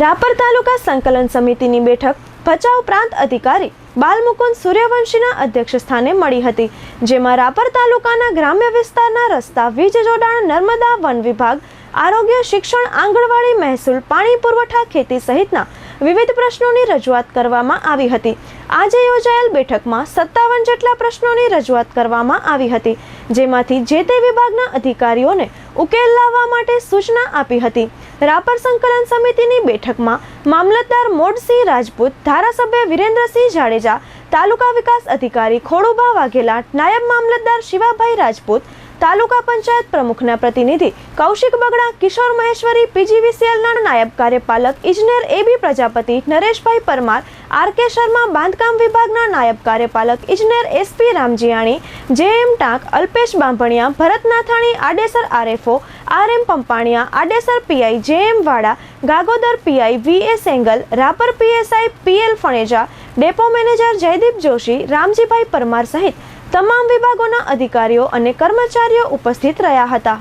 રાપર તાલુકા સંકલન સમિતિની બેઠક ભચાઉ પ્રાંત અધિકારી બાલમુકુંદ સૂર્યવંશીના અધ્યક્ષ સ્થાને મળી હતી, જેમાં રાપર તાલુકાના ગ્રામ્ય વિસ્તારના રસ્તા, વીજ જોડાણ, નર્મદા વન વિભાગ, આરોગ્ય, શિક્ષણ, આંગણવાડી મહેસૂલ, પાણી પુરવઠા, ખેતી સહિતના વિવિધ પ્રશ્નોની રજૂઆત કરવામાં આવી હતી. આજે યોજાયેલ બેઠકમાં સત્તાવન જેટલા પ્રશ્નોની રજૂઆત કરવામાં આવી હતી, જેમાંથી જે તે વિભાગના અધિકારીઓને ઉકેલ લાવવા માટે સૂચના આપી હતી. રાપર સંકલન સમિતિની બેઠકમાં મામલતદાર મોડસિંહ રાજપૂત, ધારાસભ્ય વિરેન્દ્રસિંહ જાડેજા, તાલુકા વિકાસ અધિકારી ખોડુભા વાઘેલા, નાયબ મામલતદાર શિવાભાઈ રાજપૂત, તાલુકા પંચાયત પ્રમુખના પ્રતિનિધિ કૌશિક બગડા, કિશોર મહેશ્વરી પીજીવીસીએલના નાયબ કાર્યપાલક ઇજનેર AB Prajapati, Nareshbhai Parmar, R K Sharma બાંધકામ વિભાગના નાયબ કાર્યપાલક ઇજનેર SP Ramjiyani JM Tank, Alpesh Bambhaniya Bharat Nathani Adesar RFO R M Pampaniya, Adesar PI JM Vada, Gagodar PI V A Sengal, Rapar PSI PL Phaneja, depot manager Jaydeep Joshi, Ramjibhai Parmar સહિત તમામ વિભાગોના અધિકારીઓ અને કર્મચારીઓ ઉપસ્થિત રહ્યા હતા.